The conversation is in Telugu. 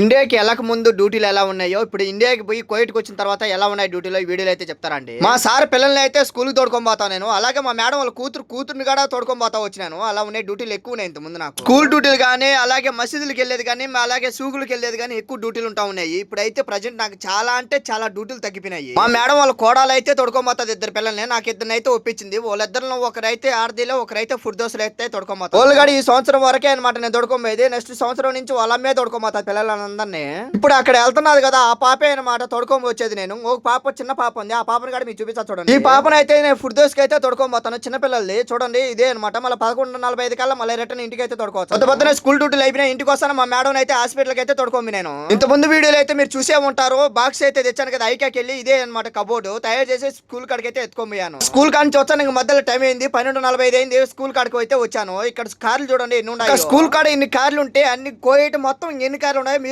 ఇండియాకి వెళ్ళక ముందు డ్యూటీలు ఎలా ఉన్నాయో ఇప్పుడు ఇండియాకి పోయి కోయిట్కి వచ్చిన తర్వాత ఎలా ఉన్నాయి డ్యూటీలో వీడియోలు అయితే చెప్తారండి. మా సార్ పిల్లల్ని అయితే స్కూల్కి తోడుకొని పోతా నేను. అలాగే మా మేడం వాళ్ళ కూతురు కూతురుని కూడా తోడుకొని పోతా వచ్చినాను అలా ఉన్నాయి డ్యూటీలు ఎక్కువ ఉన్నాయి ఇంత ముందు నాకు. స్కూల్ డ్యూటీలు కానీ అలాగే మసీదులకు వెళ్ళేది కానీ మా అలాగే సూకులకు వెళ్ళేది కానీ ఎక్కువ డ్యూటీలు ఉంటా ఉన్నాయి. ఇప్పుడైతే ప్రజెంట్ నాకు చాలా అంటే చాలా డ్యూటీలు తగ్గిపోయినాయి. మా మేడం వాళ్ళ కోడలు అయితే తోడుకొని పోతుంది ఇద్దరు పిల్లల్ని. నాకు ఇద్దరిని అయితే ఒప్పించింది. వాళ్ళిద్దరిలో ఒకరైతే ఆడదిలో ఒకరైతే ఫుడ్ దోశలు అయితే తోడుకొని పోతారు. వాళ్ళు ఈ సంవత్సరం వరకే అనమాట నేను తోడుకోబోయేది నెక్స్ట్ సంవత్సరం నుంచి వాళ్ళ మీద తోడుకోబోతా పిల్లలందరినీ ఇప్పుడు అక్కడ వెళ్తున్నది కదా ఆ పాపే అనమాట తోడుకొని వచ్చేది నేను. ఒక పాప చిన్న పాప ఉంది. ఆ పాపని కూడా మీకు చూపించా చూడండి. ఈ పాపను అయితే నేను ఫుడ్ దోశకి అయితే తోడుకొని పోతాను. చిన్న పిల్లల్ని చూడండి ఇదే అనమాట మళ్ళీ పదకొండు నలభై ఐదు కల్లా మళ్ళీ రిటర్న్ ఇంటికి అయితే తోడుకోవచ్చు కొత్త పొద్దున స్కూల్ డ్యూటీలు అయిపోయినా ఇంటికి వస్తాను. మా మేడం అయితే హాస్పిటల్కి అయితే తోడుకోమి నేను. ఇంత ముందు వీడియోలో అయితే మీరు చూసే ఉంటారు. బాక్స్ అయితే తెచ్చాను కదా ఐకాకి వెళ్ళి ఇదే అనమాట కబోర్డు తయారు చేసి స్కూల్ కాడికి అయితే ఎత్తుకోపోయాను స్కూల్ కాడి నుంచి వచ్చాను. ఇంక మధ్యలో టైం అయింది. పన్నెండు నలభై ఐదు అయింది. స్కూల్ కాడికి అయితే వచ్చాను. ఇక్కడ కార్లు చూడండి ఎన్ని ఉన్నాయి. స్కూల్ కాడ ఇన్ని కార్లు ఉంటే అన్ని కోయట మొత్తం ఎన్ని కార్లు ఉన్నాయో మీరు